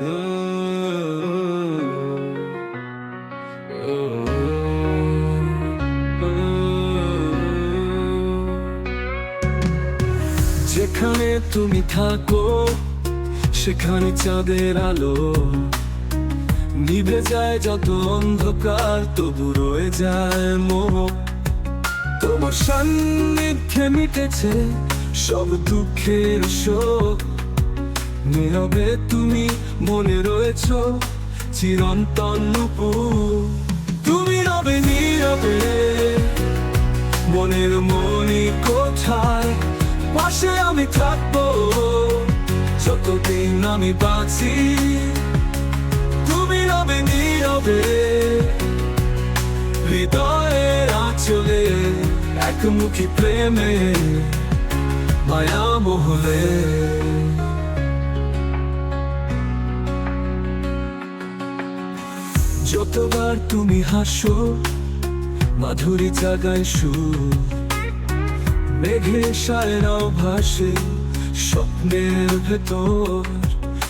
যেখানে তুমি থাকো, সেখানে চাঁদের আলো নিভে যায় যত অন্ধকার, তবু রয়ে যায় মোহ। তোমার সান্নিধ্যে মিটেছে সব দুঃখের শোক। নীরবে তুমি, মনে রয়েছ চিরন্তন নুপুর তুমি রবে নীরবে, মনের মনি কোথায় পাশে আমি থাকব। যতদিন আমি বাঁচি, তুমি রবে নীরবে। হৃদয়ের আঁচলে একমুখী প্রেমে মায়া মহলে যতবার তুমি হাসো, মাধুরী জাগায় সুর। মেঘে সায়রাও ভাসে স্বপ্নের ভেতর।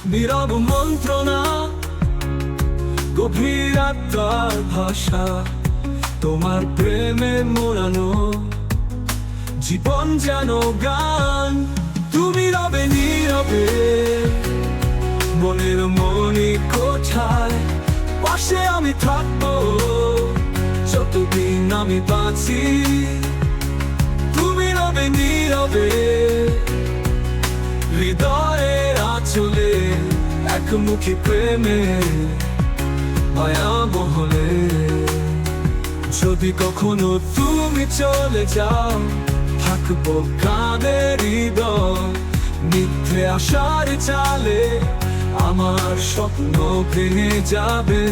নীরব মন্ত্রণা, গভীর আত্মার ভাষা, তোমার প্রেমে মোড়ানো। জীবন যেন গান, তুমি রবে নীরবে। মনের মনি কোঠায় পাশে আমি থাকব। যতদিন আমি বাঁচি, তুমি রবে নীরবে। হৃদয়ের আঁচলে একমুখী প্রেমে মায়া মহলে যদি কখনো তুমি চলে যাও, থাকব কাঁদের হৃদয় মিথ্যে আশার চালে। আমার স্বপ্ন ভেঙে যাবে,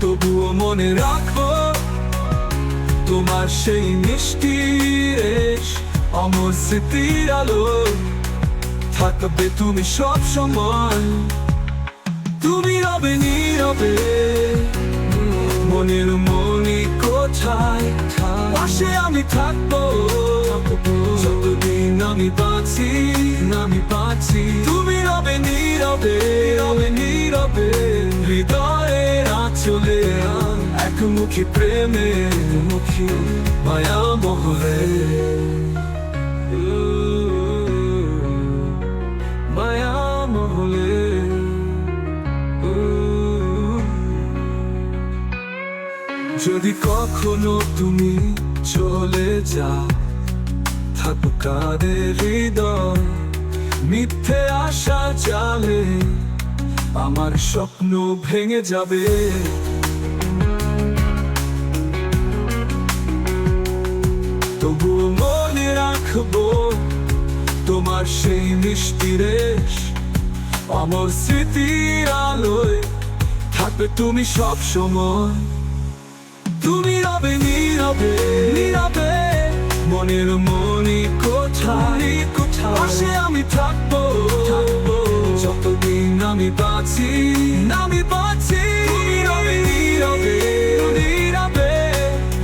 তবুও মনে রাখব তোমার সেই মিষ্টি অমর স্মৃতির আলো। থাকবে তুমি সব সময়, তুমি রবে নীরবে, মনের মনি কোথায়? পাশে আমি থাকব। আমি বাঁচি আমি বাঁচি তুমি রবে, নীরবে রবে, নীরবে। হৃদয়ের আঁচলে একমুখী প্রেমে মুখী মায়া মহলে মায়া মহলে যদি কখনো তুমি চলে যাও মিথ্যে আশা চালে আমার স্বপ্ন ভেঙে যাবে। তবু মনে রাখব তোমার সেই মিষ্টি রেশ আমার স্মৃতির আলোয় থাকবে তুমি সব সময়। তুমি রবে নীরবে নীরবে, মনের মনি কোথায় কোথায়? আমি থাকব। যতদিন আমি বাঁচি আমি বাঁচি।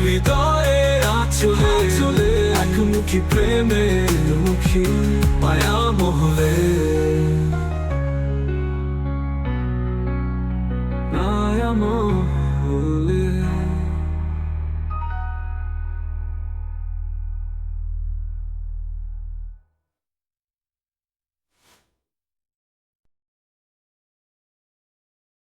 হৃদয়ে আচলে চলে একমুখী প্রেমে মুখী মায়া মহলে মায়া মহলে